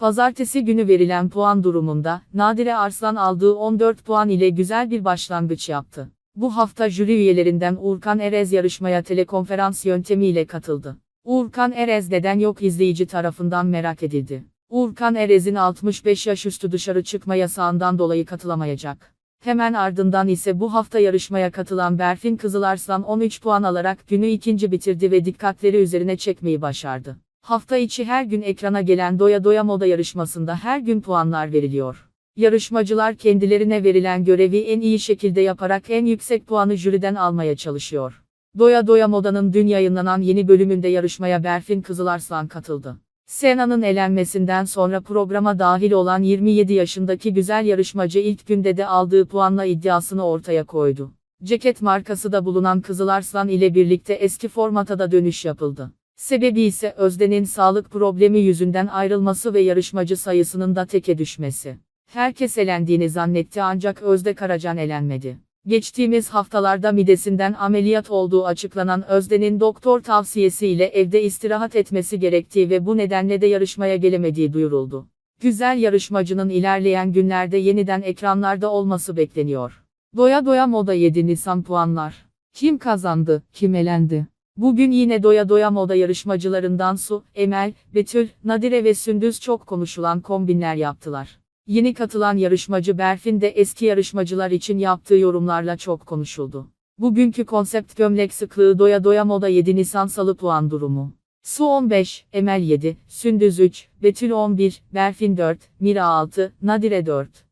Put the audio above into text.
Pazartesi günü verilen puan durumunda, Nadire Arslan aldığı 14 puan ile güzel bir başlangıç yaptı. Bu hafta jüri üyelerinden Uğurkan Erez yarışmaya telekonferans yöntemiyle katıldı. Uğurkan Erez neden yok izleyici tarafından merak edildi. Uğurkan Erez'in 65 yaş üstü dışarı çıkma yasağından dolayı katılamayacak. Hemen ardından ise bu hafta yarışmaya katılan Berfin Kızılarslan 13 puan alarak günü ikinci bitirdi ve dikkatleri üzerine çekmeyi başardı. Hafta içi her gün ekrana gelen Doya Doya Moda yarışmasında her gün puanlar veriliyor. Yarışmacılar kendilerine verilen görevi en iyi şekilde yaparak en yüksek puanı jüriden almaya çalışıyor. Doya Doya Moda'nın dün yayınlanan yeni bölümünde yarışmaya Berfin Kızılarslan katıldı. Sena'nın elenmesinden sonra programa dahil olan 27 yaşındaki güzel yarışmacı ilk günde de aldığı puanla iddiasını ortaya koydu. Ceket markası da bulunan Kızılarslan ile birlikte eski formata da dönüş yapıldı. Sebebi ise Özden'in sağlık problemi yüzünden ayrılması ve yarışmacı sayısının da teke düşmesi. Herkes elendiğini zannetti ancak Özde Karacan elenmedi. Geçtiğimiz haftalarda midesinden ameliyat olduğu açıklanan Özden'in doktor tavsiyesiyle evde istirahat etmesi gerektiği ve bu nedenle de yarışmaya gelemediği duyuruldu. Güzel yarışmacının ilerleyen günlerde yeniden ekranlarda olması bekleniyor. Doya doya moda 7 Nisan puanlar. Kim kazandı, kim elendi? Bugün yine doya doya moda yarışmacılarından Su, Emel, Betül, Nadire ve Sündüz çok konuşulan kombinler yaptılar. Yeni katılan yarışmacı Berfin de eski yarışmacılar için yaptığı yorumlarla çok konuşuldu. Bugünkü konsept gömlek sıklığı doya doya moda 7 Nisan salı puan durumu. Su 15, Emel 7, Sündüz 3, Betül 11, Berfin 4, Mira 6, Nadire 4.